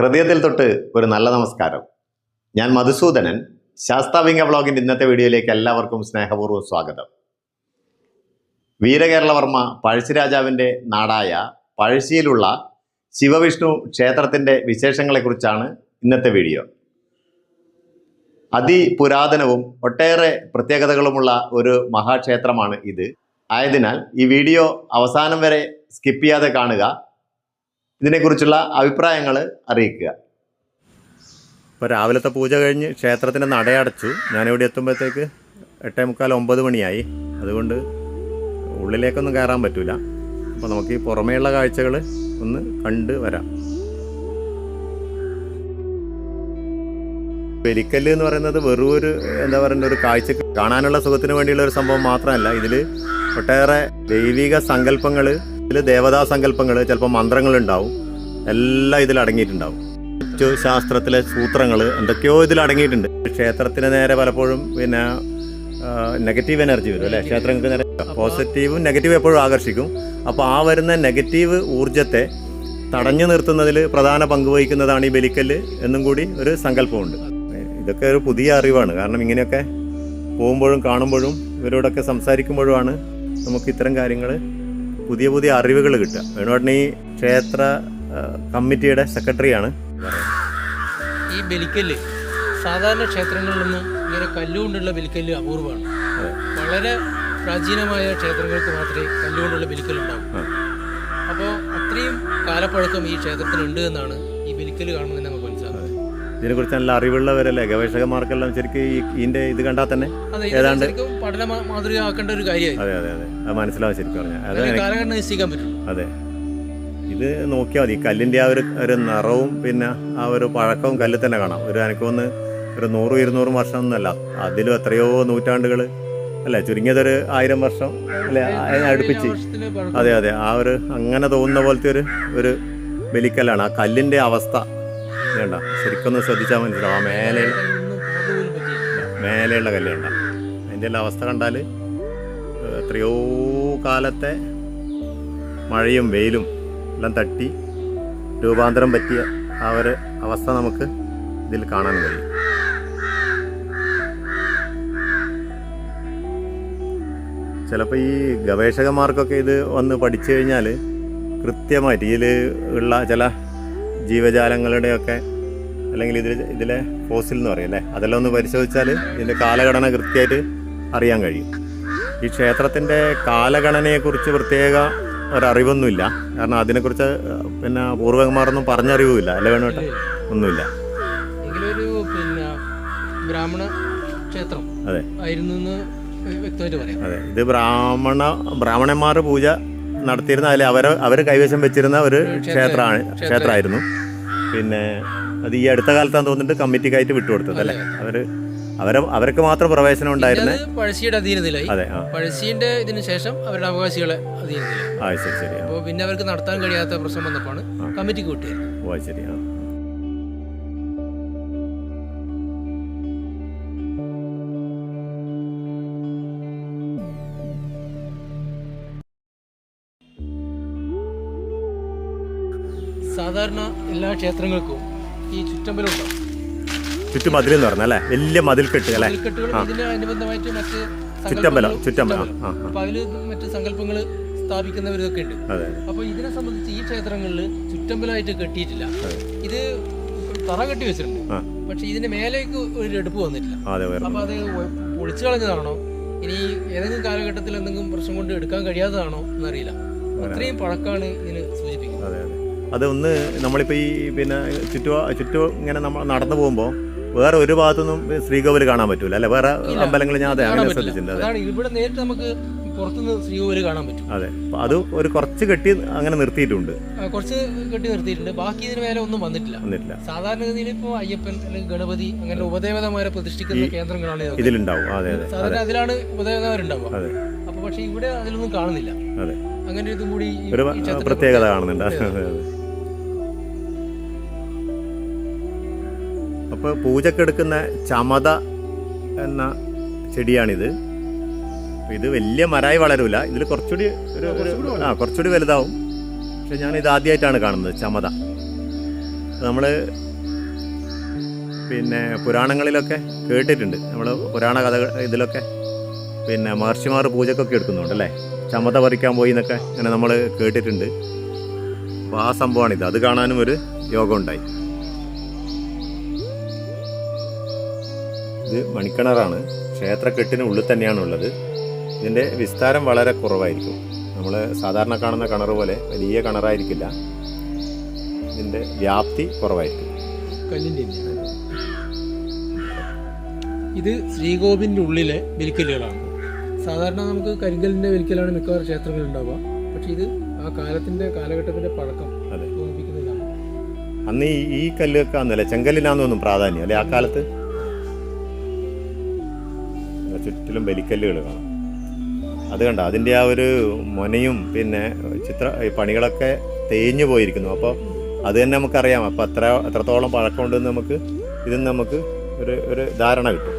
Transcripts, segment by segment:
ഹൃദയത്തിൽ തൊട്ട് ഒരു നല്ല നമസ്കാരം. ഞാൻ മധുസൂദനൻ. ശാസ്താവിംഗ വ്ളോഗിന്റെ ഇന്നത്തെ വീഡിയോയിലേക്ക് എല്ലാവർക്കും സ്നേഹപൂർവം സ്വാഗതം. വീരകേരളവർമ്മ പഴശ്ശിരാജാവിന്റെ നാടായ പഴശ്ശിയിലുള്ള ശിവവിഷ്ണു ക്ഷേത്രത്തിന്റെ വിശേഷങ്ങളെക്കുറിച്ചാണ് ഇന്നത്തെ വീഡിയോ. അതിപുരാതനവും ഒട്ടേറെ പ്രത്യേകതകളുമുള്ള ഒരു മഹാക്ഷേത്രമാണ് ഇത്. ആയതിനാൽ ഈ വീഡിയോ അവസാനം വരെ സ്കിപ്പ് ചെയ്യാതെ കാണുക. ഇതിനെക്കുറിച്ചുള്ള അഭിപ്രായങ്ങൾ അറിയിക്കുക. ഇപ്പോൾ രാവിലത്തെ പൂജ കഴിഞ്ഞ് ക്ഷേത്രത്തിന്റെ നടയടച്ചു. ഞാനിവിടെ എത്തുമ്പോഴത്തേക്ക് എട്ടേ മുക്കാൽ ഒമ്പത് മണിയായി. അതുകൊണ്ട് ഉള്ളിലേക്കൊന്നും കയറാൻ പറ്റില്ല അപ്പോൾ നമുക്ക് ഈ പുറമേയുള്ള കാഴ്ചകൾ ഒന്ന് കണ്ട് വരാം. ബലിക്കല്ല് എന്ന് പറയുന്നത് വെറും ഒരു എന്താ പറയുക ഒരു കാഴ്ച കാണാനുള്ള സുഖത്തിന് വേണ്ടിയുള്ള ഒരു സംഭവം മാത്രമല്ല. ഇതിൽ ഒട്ടേറെ ദൈവിക സങ്കല്പങ്ങൾ ഇതിൽ ദേവതാ സങ്കല്പങ്ങൾ ചിലപ്പോൾ മന്ത്രങ്ങളുണ്ടാവും. എല്ലാം ഇതിൽ അടങ്ങിയിട്ടുണ്ടാവും. ശാസ്ത്രത്തിലെ സൂത്രങ്ങൾ എന്തൊക്കെയോ ഇതിൽ അടങ്ങിയിട്ടുണ്ട്. ക്ഷേത്രത്തിന് നേരെ പലപ്പോഴും പിന്നെ നെഗറ്റീവ് എനർജി വരും അല്ലേ? ക്ഷേത്രങ്ങൾക്ക് നേരെ പോസിറ്റീവും നെഗറ്റീവും എപ്പോഴും ആകർഷിക്കും. അപ്പോൾ ആ വരുന്ന നെഗറ്റീവ് ഊർജത്തെ തടഞ്ഞു നിർത്തുന്നതിൽ പ്രധാന പങ്ക് വഹിക്കുന്നതാണ് ഈ ബലിക്കല്ല് എന്നും കൂടി ഒരു സങ്കല്പമുണ്ട്. ഇതൊക്കെ ഒരു പുതിയ അറിവാണ്. കാരണം ഇങ്ങനെയൊക്കെ പോകുമ്പോഴും കാണുമ്പോഴും ഇവരോടൊക്കെ സംസാരിക്കുമ്പോഴുമാണ് നമുക്ക് ഇത്തരം കാര്യങ്ങൾ പുതിയ പുതിയ അറിവുകൾ കിട്ടുക. വേണുവേട്ടൻ ഈ ക്ഷേത്ര കമ്മിറ്റിയുടെ സെക്രട്ടറിയാണ്. ഈ ബലിക്കല്ല് സാധാരണ ക്ഷേത്രങ്ങളിലൊന്നും ഇങ്ങനെ കല്ലുകൊണ്ടുള്ള ബലിക്കല്ല് അപൂർവമാണ്. വളരെ പ്രാചീനമായ ക്ഷേത്രങ്ങൾക്ക് മാത്രമേ കല്ലുകൊണ്ടുള്ള ബലിക്കല്ലുണ്ടാവൂ. ആ. അപ്പോൾ അത്രയും കാലപ്പഴക്കം ഈ ക്ഷേത്രത്തിനുണ്ട് എന്നാണ് ഈ ബലിക്കൽ മനസ്സിലാക്കുന്നത് ഇതിനെക്കുറിച്ച് നല്ല അറിവുള്ളവരല്ലേ? ഗവേഷകന്മാർക്കെല്ലാം ശരിക്കും ഈ ഇതിന്റെ ഇത് കണ്ടാൽ തന്നെ ഏതാണ്ട് പഠന മാതൃകയാക്കേണ്ട ഒരു കാര്യമായി. അതെ അതെ അതെ. അത് മനസ്സിലാവും ശരിക്കും പറഞ്ഞാൽ അത് നിശ്ചയിക്കാൻ പറ്റും. അതെ. ഇത് നോക്കിയാൽ മതി. കല്ലിന്റെ ആ ഒരു ഒരു നിറവും പിന്നെ ആ ഒരു പഴക്കവും കല്ലിൽ തന്നെ കാണാം. ഒരു എനിക്കൊന്ന് ഒരു നൂറും ഇരുന്നൂറും വർഷം ഒന്നല്ല അതിലും എത്രയോ നൂറ്റാണ്ടുകൾ അല്ലേ? ചുരുങ്ങിയതൊരു ആയിരം വർഷം അല്ലെ? അടുപ്പിച്ച്. അതെ അതെ. ആ ഒരു അങ്ങനെ തോന്നുന്ന പോലത്തെ ഒരു ഒരു ബലിക്കല്ലാണ്. ആ കല്ലിന്റെ അവസ്ഥ. വേണ്ട ശരിക്കൊന്ന് ശ്രദ്ധിച്ചാൽ മനസ്സിലാവും. ആ മേലെ. മേലെയുള്ള കല്ല് അതിന്റെ എല്ലാം അവസ്ഥ കണ്ടാൽ എത്രയോ കാലത്തെ മഴയും വെയിലും എല്ലാം തട്ടി രൂപാന്തരം പറ്റിയ ആ ഒരു അവസ്ഥ നമുക്ക് ഇതിൽ കാണാൻ കഴിയും. ചിലപ്പോൾ ഈ ഗവേഷകന്മാർക്കൊക്കെ ഇത് വന്ന് പഠിച്ചു കഴിഞ്ഞാൽ കൃത്യമായിട്ട് ഇതിൽ ഉള്ള ചില ജീവജാലങ്ങളുടെയൊക്കെ അല്ലെങ്കിൽ ഇതിൽ ഇതിലെ ഫോസിൽ എന്ന് പറയും അല്ലേ? അതെല്ലാം ഒന്ന് പരിശോധിച്ചാൽ ഇതിന്റെ കാലഘടന കൃത്യമായിട്ട് അറിയാൻ കഴിയും. ഈ ക്ഷേത്രത്തിന്റെ കാലഗണനയെക്കുറിച്ച് പ്രത്യേക ഒരറിവൊന്നുമില്ല. കാരണം അതിനെക്കുറിച്ച് പിന്നെ പൂർവകന്മാരൊന്നും പറഞ്ഞറിവുമില്ല അല്ലേ വേണോട്ടെ ഒന്നുമില്ല. പിന്നെ ബ്രാഹ്മണ ക്ഷേത്രം അതെ. ആയിരുന്നു അതെ. ഇത് ബ്രാഹ്മണ ബ്രാഹ്മണന്മാർ പൂജ നടത്തിയിരുന്ന അതിൽ അവർ അവർ കൈവശം വെച്ചിരുന്ന ഒരു ക്ഷേത്രമാണ് ക്ഷേത്രമായിരുന്നു. പിന്നെ അത് ഈ അടുത്ത കാലത്താണ് തോന്നുന്നുണ്ട് കമ്മിറ്റിക്കായിട്ട് വിട്ടുകൊടുത്തത് അല്ലേ? അവർ അവരെ അവർക്ക് മാത്രം പ്രവേശനം ഉണ്ടായിരുന്നു? പഴശ്ശിയുടെ അധീനതയിലായി. അതെ പഴശ്ശിന്റെ ഇതിന് ശേഷം അവരുടെ അവകാശികളെ അധീനതയിലായി. ശരി ശരി അപ്പോൾ പിന്നെ അവർക്ക് നടത്താൻ കഴിയാത്ത പ്രശ്നം വന്നപ്പോൾ കമ്മിറ്റിക്ക് വിട്ടിയത് ഓ ശരി ആ. സാധാരണ എല്ലാ ക്ഷേത്രങ്ങൾക്കും ഈ ചുറ്റമ്പലുണ്ടാവും ചുറ്റും മതിൽ എന്ന് പറഞ്ഞല്ലേ വലിയ മതിൽ കെട്ട് അല്ലേ? കെട്ടുകൾ ഇതിന് അനുബന്ധമായിട്ട് മറ്റ് ചുറ്റമ്പലം ചുറ്റമ്പലം. അപ്പൊ അതിൽ മറ്റ് സങ്കല്പങ്ങൾ സ്ഥാപിക്കുന്നവരൊക്കെ ഉണ്ട്. അപ്പൊ ഇതിനെ സംബന്ധിച്ച് ഈ ക്ഷേത്രങ്ങളിൽ ചുറ്റമ്പലമായിട്ട് കെട്ടിയിട്ടില്ല. ഇത് തറ കെട്ടി വെച്ചിട്ടുണ്ട്. പക്ഷെ ഇതിന്റെ മേലേക്ക് ഒരു എടുപ്പ് വന്നിട്ടില്ല. അപ്പൊ അത് പൊളിച്ചു കളഞ്ഞതാണോ? ഇനി ഏതെങ്കിലും കാലഘട്ടത്തിൽ എന്തെങ്കിലും പ്രശ്നം കൊണ്ട് എടുക്കാൻ കഴിയാത്തതാണോ എന്നറിയില്ല. അത്രയും പഴക്കാണ് ഇതിന് അതെ ഒന്ന് നമ്മളിപ്പോൾ ഈ പിന്നെ ചുറ്റു ചുറ്റു ഇങ്ങനെ നമ്മൾ നടന്നു പോകുമ്പോൾ വേറെ ഒരു ഭാഗത്തൊന്നും ശ്രീകോവിൽ കാണാൻ പറ്റൂല അല്ലെ? വേറെ അമ്പലങ്ങൾ ഞാൻ അതെ അങ്ങനെ ശ്രദ്ധിച്ചിട്ടുണ്ട് ഇവിടെ നേരിട്ട് നമുക്ക് പുറത്തുനിന്ന് കാണാൻ പറ്റും. അതെ. അത് ഒരു കുറച്ച് കെട്ടി അങ്ങനെ നിർത്തിയിട്ടുണ്ട്. കുറച്ച് കെട്ടി നിർത്തിയിട്ടുണ്ട്. ബാക്കി ഇതിന് മേലെ ഒന്നും വന്നിട്ടില്ല. വന്നിട്ടില്ല. സാധാരണഗതിയിൽ ഇപ്പോൾ അയ്യപ്പൻ അല്ലെങ്കിൽ ഗണപതി അങ്ങനെ ഉപദേവതമാരെ പ്രതിഷ്ഠിക്കുന്ന കേന്ദ്രങ്ങളാണ്. ഇതിലുണ്ടാവും. അതെ അതെ. സാധാരണ അതിലാണ് ഉപദേവതമാരുണ്ടാവുക അതെ. അപ്പൊ പക്ഷെ ഇവിടെ അതിലൊന്നും കാണുന്നില്ല. അതെ. അങ്ങനെ ഇതും കൂടി ഒരു പ്രത്യേകത കാണുന്നുണ്ട്. അതെ അതെ. അപ്പോൾ പൂജക്കെടുക്കുന്ന ചമത എന്ന ചെടിയാണിത്. അപ്പോൾ ഇത് വലിയ മരായി വളരൂല. ഇതിൽ കുറച്ചുകൂടി ഒരു ആ കുറച്ചുകൂടി വലുതാവും. പക്ഷെ ഞാനിത് ആദ്യമായിട്ടാണ് കാണുന്നത് ചമത. നമ്മൾ പിന്നെ പുരാണങ്ങളിലൊക്കെ കേട്ടിട്ടുണ്ട്. നമ്മൾ പുരാണ കഥകൾ ഇതിലൊക്കെ പിന്നെ മഹർഷിമാർ പൂജക്കൊക്കെ എടുക്കുന്നുണ്ട് അല്ലേ? ചമത പറിക്കാൻ പോയി എന്നൊക്കെ അങ്ങനെ നമ്മൾ കേട്ടിട്ടുണ്ട്. അപ്പോൾ ആ സംഭവമാണിത്. അത് കാണാനും ഒരു യോഗം ഉണ്ടായി. ഇത് മണിക്കിണറാണ്. ക്ഷേത്രക്കെട്ടിന് ഉള്ളിൽ തന്നെയാണ് ഉള്ളത് ഇതിന്റെ വിസ്താരം വളരെ കുറവായിരിക്കും. നമ്മൾ സാധാരണ കാണുന്ന കിണർ പോലെ വലിയ കിണറായിരിക്കില്ല. ഇതിന്റെ വ്യാപ്തി കുറവായിരിക്കും. കല്ലിന്റെ ഇത് ശ്രീകോവിലിന്റെ ഉള്ളിലെ വിൽക്കലുകളാണ് സാധാരണ നമുക്ക് കരിങ്കലിന്റെ വിൽക്കലാണ് മിക്കവാറും ക്ഷേത്രങ്ങളിൽ ഉണ്ടാവുക. പക്ഷേ ഇത് ആ കാലത്തിന്റെ കാലഘട്ടത്തിന്റെ പഴക്കം അതെ. അന്ന് ഈ ഈ കല്ലൊക്കെ അന്നല്ലേ ചെങ്കല്ലിനാന്നൊന്നും പ്രാധാന്യം അല്ലെ ആ കാലത്ത്? ചുറ്റിലും ബലിക്കല്ലുകൾ കാണാം. അത് കണ്ട? അതിന്റെ ആ ഒരു മൊനയും പിന്നെ ചിത്ര ഈ പണികളൊക്കെ തേഞ്ഞു പോയിരിക്കുന്നു. അപ്പോൾ അത് തന്നെ നമുക്കറിയാം. അപ്പോൾ അത്ര അത്രത്തോളം പഴക്കമുണ്ടെന്ന് നമുക്ക് ഇതിൽ നമുക്ക് ഒരു ഒരു ധാരണ കിട്ടും.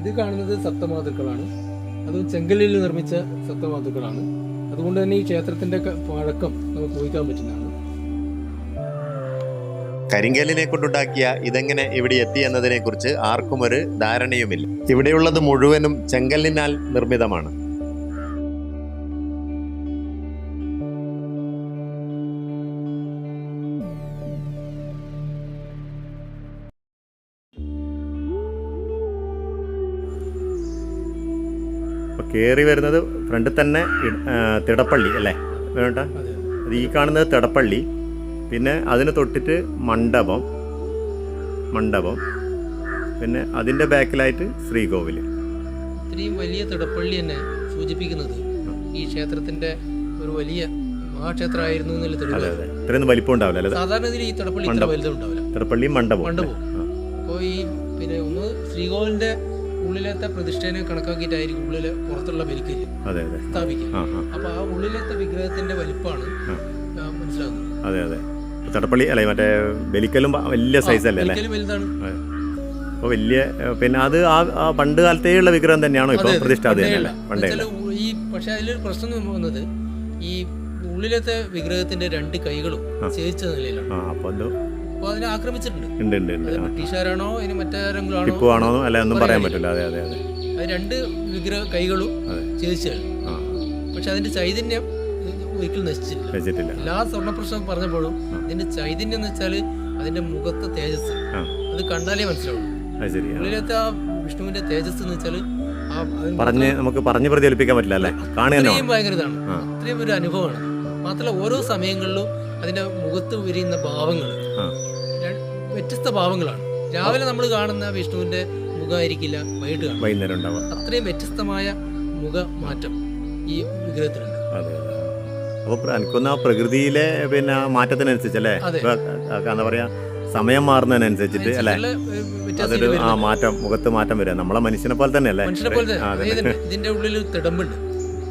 ഇത് കാണുന്നത് സപ്തമാതുക്കളാണ്. അതും ചെങ്കല്ലിൽ നിർമ്മിച്ച സപ്തമാതുക്കളാണ് അതുകൊണ്ട് തന്നെ ഈ ക്ഷേത്രത്തിന്റെ പഴക്കം നമുക്ക് ഊഹിക്കാൻ പറ്റുന്നതാണ്. കരിങ്കല്ലിനെ കൊണ്ടുണ്ടാക്കിയ ഇതെങ്ങനെ ഇവിടെ എത്തി എന്നതിനെ കുറിച്ച് ആർക്കും ഒരു ധാരണയുമില്ല. ഇവിടെയുള്ളത് മുഴുവനും ചെങ്കല്ലിനാൽ നിർമ്മിതമാണ്. കയറി വരുന്നത് ഫ്രണ്ട് തന്നെ തിടപ്പള്ളി അല്ലേ? വേണ്ട അത് ഈ കാണുന്നത് തിടപ്പള്ളി. പിന്നെ അതിന് തൊട്ടിട്ട് മണ്ഡപം. മണ്ഡപം. പിന്നെ അതിന്റെ ബാക്കിലായിട്ട് ശ്രീകോവിൽ ഇത്രയും വലിയ തിടപ്പള്ളി തന്നെ സൂചിപ്പിക്കുന്നത് ഈ ക്ഷേത്രത്തിന്റെ ഒരു വലിയ മഹാക്ഷേത്രമായിരുന്നു അതെ അതെ. ഇത്രയൊന്നും വലിപ്പം ഉണ്ടാവില്ല സാധാരണ ഇതിൽ ഈ തിടപ്പള്ളി മണ്ഡപം. തിടപ്പള്ളി മണ്ഡപം. മണ്ഡപം. അപ്പോൾ ഈ പിന്നെ ഒന്ന് ശ്രീകോവിലിന്റെ ഉള്ളിലത്തെ പ്രതിഷ്ഠേനെ കണക്കാക്കിയിട്ടായിരിക്കും ഉള്ളിലെ പുറത്തുള്ള അതെ സ്ഥാപിക്കുക. അപ്പൊ ആ ഉള്ളിലത്തെ വിഗ്രഹത്തിന്റെ വലിപ്പമാണ്. ആ, മനസ്സിലാകുന്നത് അതെ അതെ. തിടപ്പള്ളി അല്ലേ മറ്റേ ബലിക്കലും വലിയ സൈസ് അല്ലേ ബലിക്കൽ വലുതാണ്. അപ്പോൾ വലിയ പിന്നെ അത് ആ പണ്ട് കാലത്തേയുള്ള വിഗ്രഹം തന്നെയാണോ ഇപ്പോൾ അതെ. പ്രതിഷ്ഠ അത് പണ്ടേ ഈ പക്ഷെ അതിലൊരു പ്രശ്നം വന്നത് ഈ ഉള്ളിലത്തെ വിഗ്രഹത്തിന്റെ രണ്ട് കൈകളും ചേച്ച നിലയിലാണ്. അപ്പോൾ അതിനെ ആക്രമിച്ചിട്ടുണ്ട്. ഉണ്ട് ഉണ്ട് ഉണ്ട്. ബ്രിട്ടീഷുകാരാണോ ഇനി മറ്റാരെങ്കിലും ടിപ്പു ആണോ അല്ല ഒന്നും പറയാൻ പറ്റില്ല. അതെ അതെ അതെ. അത് രണ്ട് വിഗ്രഹ കൈകളും അതെ. പക്ഷെ അതിന്റെ ചൈതന്യം ഒരിക്കലും നശിച്ചില്ല എല്ലാ സ്വർണപ്രശ്നം പറഞ്ഞപ്പോഴും ഇതിന്റെ ചൈതന്യം എന്ന് വെച്ചാൽ അതിന്റെ മുഖത്തെ തേജസ്. അത് കണ്ടാലേ മനസ്സിലാവും ഉള്ളിലത്തെ ആ വിഷ്ണുവിന്റെ തേജസ് എന്ന് വെച്ചാൽ പറഞ്ഞ് നമുക്ക് പറഞ്ഞ് പ്രതിഫലിപ്പിക്കാൻ പറ്റില്ല അല്ലേ? കാണുക ഭയങ്കര ഇതാണ്. ആ. അത്രയും ഒരു അനുഭവമാണ്. മാത്രമല്ല ഓരോ സമയങ്ങളിലും അതിന്റെ മുഖത്ത് വിരിയുന്ന ഭാവങ്ങൾ വ്യത്യസ്ത ഭാവങ്ങളാണ്. രാവിലെ നമ്മൾ കാണുന്ന വിഷ്ണുവിന്റെ മുഖമായിരിക്കില്ല വൈകിട്ട് കാണും. വൈകുന്നേരം അത്രയും വ്യത്യസ്തമായ മുഖ മാറ്റം ഈ വിഗ്രഹത്തിലുണ്ട്. അപ്പോൾ എനിക്കൊന്ന് ആ പ്രകൃതിയിലെ പിന്നെ മാറ്റത്തിനനുസരിച്ചല്ലേ എന്താ പറയാ സമയം മാറുന്നതിനനുസരിച്ചിട്ട് അല്ലേ? അതൊരു ആ മാറ്റം മുഖത്ത് മാറ്റം വരിക. നമ്മളെ മനുഷ്യനെ പോലെ തന്നെ അല്ലേ? ഇതിന്റെ ഉള്ളിൽ തിടമ്പുണ്ട്.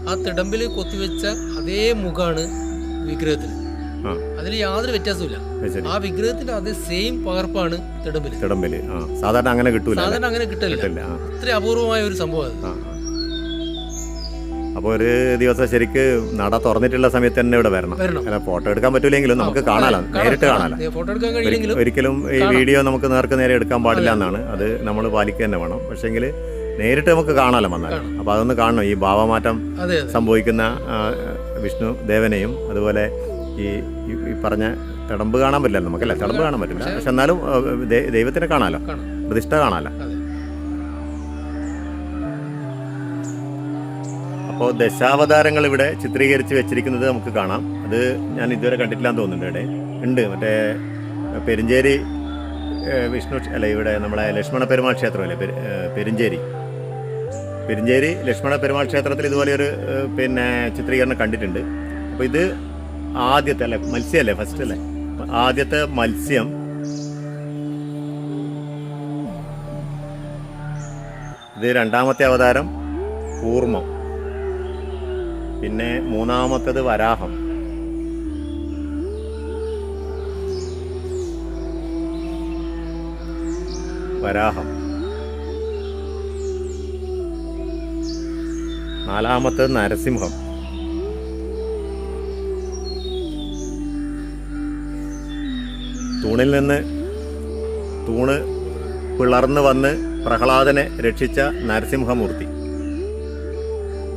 ആ തിടമ്പിൽ കൊത്തിവെച്ച അതേ മുഖാണ് വിഗ്രഹത്തിൽ അതിൽ യാതൊരു വ്യത്യാസമില്ല ആ വിഗ്രഹത്തിന്റെ അതേ സെയിം പകർപ്പാണ് തിടമ്പൽ. സാധാരണ അങ്ങനെ കിട്ടൂല സാധാരണ അങ്ങനെ കിട്ടില്ല അത്ര അപൂർവമായ ഒരു സംഭവം അപ്പോൾ ഒരു ദിവസം ശരിക്ക് നട തുറന്നിട്ടുള്ള സമയത്ത് തന്നെ ഇവിടെ വരണം. അല്ല ഫോട്ടോ എടുക്കാൻ പറ്റൂലെങ്കിലും നമുക്ക് കാണാലോ? നേരിട്ട് കാണാലോ? ഒരിക്കലും ഈ വീഡിയോ നമുക്ക് നേർക്ക് നേരെ എടുക്കാൻ പാടില്ല എന്നാണ്. അത് നമ്മൾ പാലിക്കുക തന്നെ വേണം. പക്ഷേങ്കിൽ നേരിട്ട് നമുക്ക് കാണാലോ വന്നാൽ അപ്പോൾ അതൊന്ന് കാണണം. ഈ ഭാവമാറ്റം സംഭവിക്കുന്ന വിഷ്ണു ദേവനെയും അതുപോലെ ഈ ഈ- പറഞ്ഞ തടമ്പ് കാണാൻ പറ്റില്ല നമുക്കല്ലേ? തടമ്പ് കാണാൻ പറ്റില്ല. പക്ഷെ എന്നാലും ദൈവത്തിനെ കാണാലോ? പ്രതിഷ്ഠ കാണാലോ? അപ്പോൾ ദശാവതാരങ്ങൾ ഇവിടെ ചിത്രീകരിച്ച് വെച്ചിരിക്കുന്നത് നമുക്ക് കാണാം. അത് ഞാൻ ഇതുവരെ കണ്ടിട്ടില്ലാന്ന് തോന്നുന്നുണ്ട് ഇവിടെ. ഉണ്ട്. മറ്റേ പെരിഞ്ചേരി വിഷ്ണു അല്ല ഇവിടെ നമ്മളെ ലക്ഷ്മണ പെരുമാൾ ക്ഷേത്രമല്ലേ? പെരിഞ്ചേരി. പെരിഞ്ചേരി ലക്ഷ്മണ പെരുമാൾ ക്ഷേത്രത്തിൽ ഇതുപോലെ ഒരു പിന്നെ ചിത്രീകരണം കണ്ടിട്ടുണ്ട്. അപ്പോൾ ഇത് ആദ്യത്തെ അല്ലേ? ഫസ്റ്റ് അല്ലേ? ആദ്യത്തെ മത്സ്യം. ഇത് രണ്ടാമത്തെ അവതാരം കൂർമ്മം പിന്നെ മൂന്നാമത്തത് വരാഹം. വരാഹം. നാലാമത്തത് നരസിംഹം. തൂണിൽ നിന്ന് തൂണ് പിളർന്ന് വന്ന് പ്രഹ്ലാദനെ രക്ഷിച്ച നരസിംഹമൂർത്തി.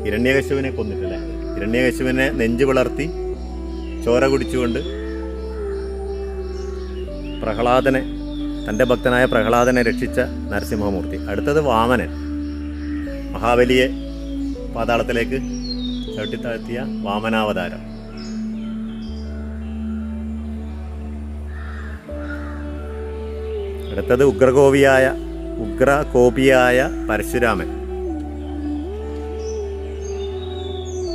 ഇരണ്യകശുവിനെ കൊന്നിട്ടില്ല? ഇരണ്യകശുവിനെ നെഞ്ചു പിളർത്തി ചോര കുടിച്ചുകൊണ്ട് പ്രഹ്ലാദനെ തന്റെ ഭക്തനായ പ്രഹ്ലാദനെ രക്ഷിച്ച നരസിംഹമൂർത്തി. അടുത്തത് വാമനൻ. മഹാബലിയെ പാതാളത്തിലേക്ക് ചവിട്ടിത്താഴ്ത്തിയ വാമനാവതാരം. അടുത്തത് ഉഗ്രകോപിയായ ഉഗ്രകോപിയായ പരശുരാമൻ.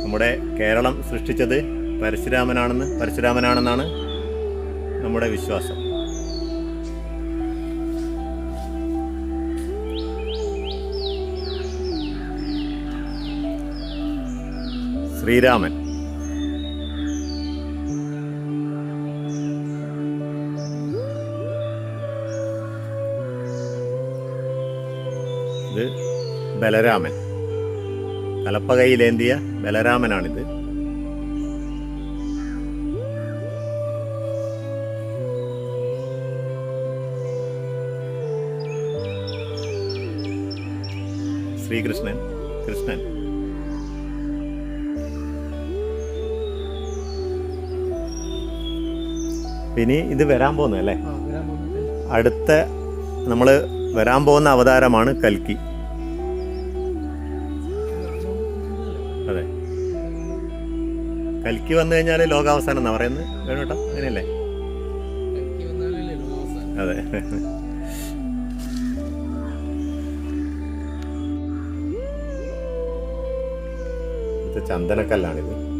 നമ്മുടെ കേരളം സൃഷ്ടിച്ചത് പരശുരാമനാണെന്ന് പരശുരാമനാണെന്നാണ് നമ്മുടെ വിശ്വാസം. ശ്രീരാമൻ. ഇത് ബലരാമൻ. കലപ്പകയിലേന്തിയ ബലരാമനാണിത്. ശ്രീകൃഷ്ണൻ കൃഷ്ണൻ. ഇനി ഇത് വരാൻ പോകുന്നതല്ലേ? അല്ലേ അടുത്ത നമ്മൾ വരാൻ പോകുന്ന അവതാരമാണ് കൽക്കി. അതെ. കൽക്കി വന്നു കഴിഞ്ഞാൽ ലോകാവസാനം എന്നാ പറയുന്നത്? വേണോട്ടോ അങ്ങനെയല്ലേ. അതെ. ചന്ദനക്കല്ലാണിത്.